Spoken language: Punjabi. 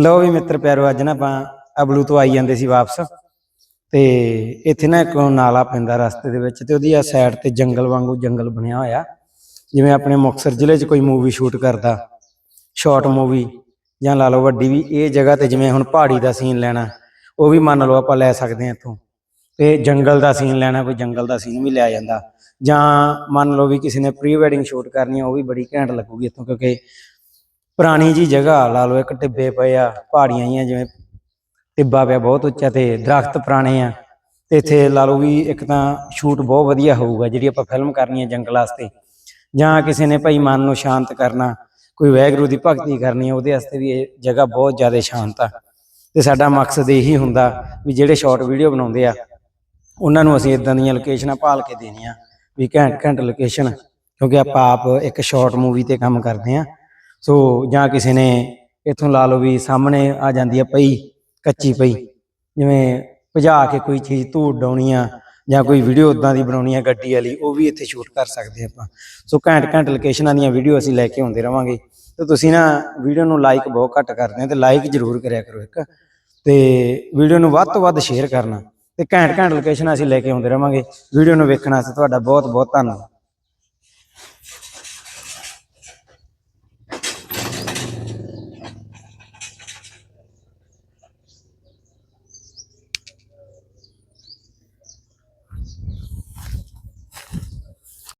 ਲਓ ਵੀ ਮਿੱਤਰ ਪਿਆਰੋ, ਅੱਜ ਨਾ ਆਪਾਂ ਅਬਲੂ ਤੋਂ ਆਈ ਜਾਂਦੇ ਸੀ ਵਾਪਸ ਤੇ ਇੱਥੇ ਨਾ ਇੱਕ ਨਾਲਾ ਪੈਂਦਾ ਰਸਤੇ ਦੇ ਵਿੱਚ ਤੇ ਉਹਦੀ ਆ ਸਾਈਡ ਤੇ ਜੰਗਲ ਵਾਂਗੂ ਜੰਗਲ ਬਣਿਆ ਹੋਇਆ। ਜਿਵੇਂ ਆਪਣੇ ਮੁਕਤਸਰ ਜ਼ਿਲ੍ਹੇ 'ਚ ਕੋਈ ਮੂਵੀ ਸ਼ੂਟ ਕਰਦਾ ਸ਼ਾਰਟ ਮੂਵੀ ਜਾਂ ਲਾ ਲਓ ਵੱਡੀ ਵੀ, ਇਹ ਜਗ੍ਹਾ ਤੇ ਜਿਵੇਂ ਹੁਣ ਪਹਾੜੀ ਦਾ ਸੀਨ ਲੈਣਾ, ਉਹ ਵੀ ਮੰਨ ਲਓ ਆਪਾਂ ਲੈ ਸਕਦੇ ਹਾਂ ਇੱਥੋਂ। ਤੇ ਜੰਗਲ ਦਾ ਸੀਨ ਲੈਣਾ, ਕੋਈ ਜੰਗਲ ਦਾ ਸੀਨ ਵੀ ਲਿਆ ਜਾਂਦਾ। ਜਾਂ ਮੰਨ ਲਓ ਵੀ ਕਿਸੇ ਨੇ ਪ੍ਰੀ ਵੈਡਿੰਗ ਸ਼ੂਟ ਕਰਨੀ ਆ, ਉਹ ਵੀ ਬੜੀ ਘੈਂਟ ਲੱਗੂਗੀ ਇੱਥੋਂ ਕਿਉਂਕਿ ਪੁਰਾਣੀ ਜੀ ਜਗ੍ਹਾ ਲਾ ਲਓ, ਇੱਕ ਟਿੱਬੇ ਪਏ ਆ, ਪਹਾੜੀਆਂ ਹੀ ਆ ਜਿਵੇਂ ਟਿੱਬਾ ਪਿਆ ਬਹੁਤ ਉੱਚਾ ਤੇ ਦਰਖਤ ਪੁਰਾਣੇ ਆ। ਤੇ ਇੱਥੇ ਲਾ ਲਓ ਵੀ ਇੱਕ ਤਾਂ ਸ਼ੂਟ ਬਹੁਤ ਵਧੀਆ ਹੋਊਗਾ, ਜਿਹੜੀ ਆਪਾਂ ਫਿਲਮ ਕਰਨੀ ਹੈ ਜੰਗਲ ਵਾਸਤੇ। ਜਾਂ ਕਿਸੇ ਨੇ ਭਾਈ ਮਨ ਨੂੰ ਸ਼ਾਂਤ ਕਰਨਾ, ਕੋਈ ਵਾਹਿਗੁਰੂ ਦੀ ਭਗਤੀ ਕਰਨੀ ਹੈ ਉਹਦੇ ਵਾਸਤੇ ਵੀ ਇਹ ਜਗ੍ਹਾ ਬਹੁਤ ਜ਼ਿਆਦਾ ਸ਼ਾਂਤ ਆ। ਤੇ ਸਾਡਾ ਮਕਸਦ ਇਹੀ ਹੁੰਦਾ ਵੀ ਜਿਹੜੇ ਸ਼ਾਰਟ ਵੀਡੀਓ ਬਣਾਉਂਦੇ ਆ, ਉਹਨਾਂ ਨੂੰ ਅਸੀਂ ਇਦਾਂ ਦੀਆਂ ਲੋਕੇਸ਼ਨਾਂ ਭਾਲ ਕੇ ਦੇਣੀਆਂ, ਵੀ ਘੈਂਟ ਘੈਂਟ ਲੋਕੇਸ਼ਨ ਕਿਉਂਕਿ ਆਪਾਂ ਆਪ ਇੱਕ ਸ਼ਾਰਟ ਮੂਵੀ ਤੇ ਕੰਮ ਕਰਦੇ ਆ। ਸੋ ਜਾਂ ਕਿਸੇ ਨੇ ਇਥੋਂ ਲਾ ਲਓ ਵੀ ਸਾਹਮਣੇ ਆ ਜਾਂਦੀ ਆ ਪਈ ਕੱਚੀ ਪਈ। ਜਿਵੇਂ ਭਜਾ ਕੇ ਕੋਈ ਚੀਜ਼ ਧੂੜ ਡਾਉਣੀ ਆ ਜਾਂ ਕੋਈ ਵੀਡੀਓ ਉਦਾਂ ਦੀ ਬਣਾਉਣੀ ਆ ਗੱਡੀ ਵਾਲੀ ਉਹ ਵੀ ਇੱਥੇ ਸ਼ੂਟ ਕਰ ਸਕਦੇ ਆਪਾਂ। ਸੋ ਘੈਂਟ ਘੈਂਟ ਲੋਕੇਸ਼ਨਾਂ ਦੀਆਂ ਵੀਡੀਓ ਅਸੀਂ ਲੈ ਕੇ ਆਉਂਦੇ ਰਵਾਂਗੇ। ਤੇ ਤੁਸੀਂ ਨਾ ਵੀਡੀਓ ਨੂੰ ਲਾਈਕ ਬਹੁਤ ਘੱਟ ਕਰਦੇ ਆ ਤੇ ਲਾਈਕ ਜ਼ਰੂਰ ਕਰਿਆ ਕਰੋ ਇੱਕ। ਤੇ ਵੀਡੀਓ ਨੂੰ ਵੱਧ ਤੋਂ ਵੱਧ ਸ਼ੇਅਰ ਕਰਨਾ। ਤੇ ਘੈਂਟ ਘੈਂਟ ਲੋਕੇਸ਼ਨਾਂ ਅਸੀਂ ਲੈ ਕੇ ਆਉਂਦੇ ਰਵਾਂਗੇ। ਵੀਡੀਓ ਨੂੰ ਵੇਖਣ ਵਾਸਤੇ ਤੁਹਾਡਾ ਬਹੁਤ ਬਹੁਤ ਧੰਨਵਾਦ।